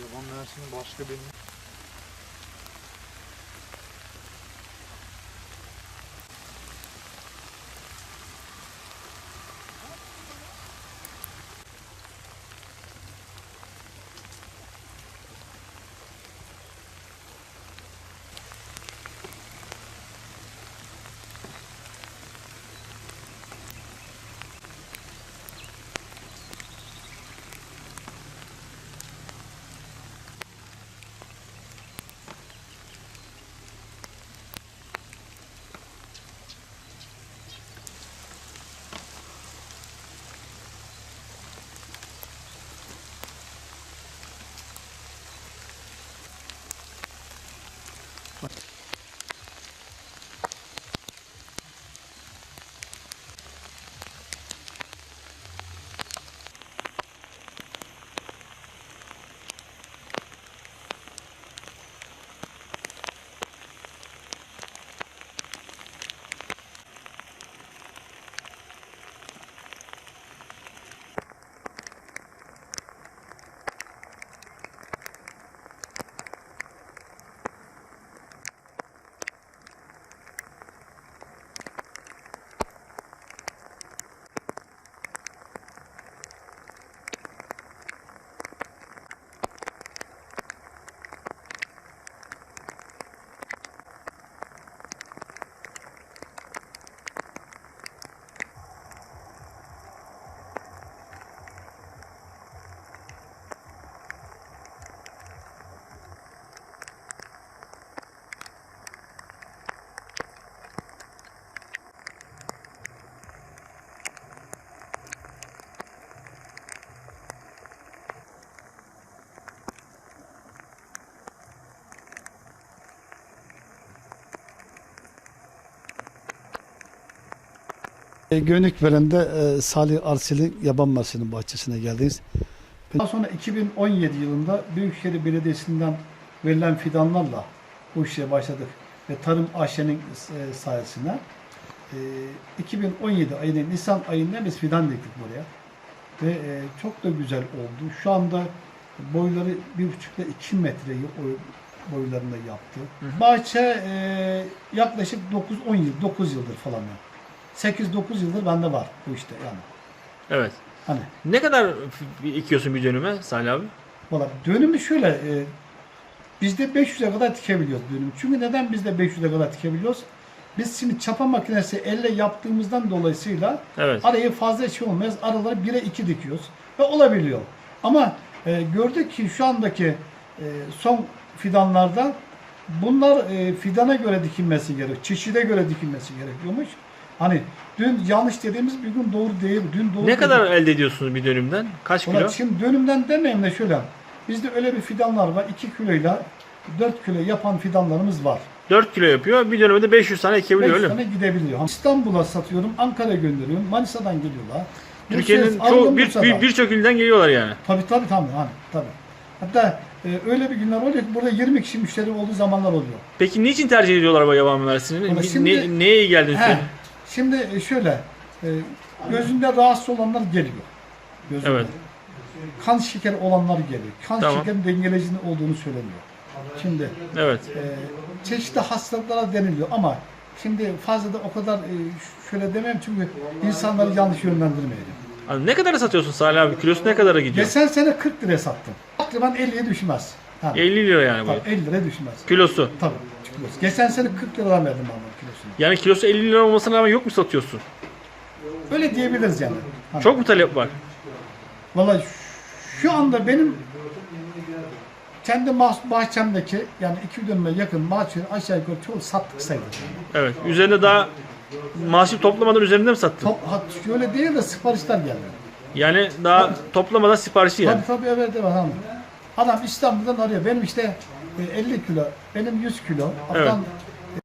Yaban mersini başka benim. E, Gönükveren'de e, Salih Arsel'in yaban mersinin bahçesine geldiniz. Daha sonra 2017 yılında Büyükşehir Belediyesi'nden verilen fidanlarla bu işe başladık. Ve Tarım AŞ'nin e, sayesinde e, 2017 ayının Nisan ayında biz fidan diktik buraya. Ve e, çok da güzel oldu. Şu anda boyları 1,5 ile 2 metreyi boy- boylarında yaptı. Bahçe e, yaklaşık 9-10 yıl, 9 yıldır falan yani. 8-9 yıldır bende var bu işte yani. Evet. Hani Ne kadar ekiyorsun bir dönüme Salih abi? valla dönümü şöyle e, bizde 500'e kadar dikebiliyoruz dönümü. Çünkü neden bizde 500'e kadar dikebiliyoruz? Biz şimdi çapa makinesi elle yaptığımızdan dolayısıyla Evet. arayı fazla şey olmaz. Araları 1'e 2 dikiyoruz ve olabiliyor. Ama e, gördük ki şu andaki e, son fidanlarda bunlar e, fidana göre dikilmesi gerek, çeşide göre dikilmesi gerekiyormuş. Hani dün yanlış dediğimiz bir gün doğru değil. Dün doğru Ne değil. kadar elde ediyorsunuz bir dönümden? Kaç kilo? Ulan şimdi dönümden demeyeyim de şöyle. Bizde öyle bir fidanlar var. 2 kiloyla 4 kilo yapan fidanlarımız var. 4 kilo yapıyor. Bir dönümde 500 tane ekebiliyor 5 öyle mi? tane gidebiliyor. İstanbul'a satıyorum, Ankara'ya gönderiyorum. Manisa'dan geliyorlar. Türkiye'nin Bursa'ya- çoğu Aydın bir, Bursa'dan. bir, birçok ilden geliyorlar yani. Tabii tabii tabii. Hani, tabii. Hatta e, öyle bir günler oluyor ki burada 20 kişi müşteri olduğu zamanlar oluyor. Peki niçin tercih ediyorlar bu yaban mersini? Ama Ne- şimdi- ne, neye iyi geldiğini He, söyle. Şimdi e, şöyle, e, gözünde rahatsız olanlar geliyor. Gözünde. Evet. Kan şekeri olanlar geliyor. Kan Tamam. şekerin dengeleyicinin olduğunu söyleniyor. Şimdi Evet. e, çeşitli hastalıklara deniliyor ama şimdi fazla da o kadar e, şöyle demem çünkü insanları yanlış yönlendirmeyelim. Ne kadara satıyorsun Salih abi? Kilosu ne kadara gidiyor? Geçen sene 40 liraya sattım. Aklıman 50'ye düşmez. Ha, 50 lira yani bu. tabii 50 liraya düşmez. Kilosu. Tabii. çıkıyoruz. Geçen sene 40 liradan verdim ben bunun kilosunu. Yani kilosu 50 lira olmasına rağmen yok mu satıyorsun? Öyle diyebiliriz yani. Ha. Çok mu talep var? Vallahi şu anda benim kendi bah- bahçemdeki yani iki dönüme yakın bahçeyi aşağı yukarı çoğu sattık sayılır. Evet. Üzerinde daha maaşı toplamadan üzerinde mi sattın? Top, ha, şöyle değil de siparişler geldi. Yani daha toplamadan siparişi yani. Tabii tabii evet evet tamam. Adam İstanbul'dan arıyor. Benim işte e, 50 kilo, benim 100 kilo. Adam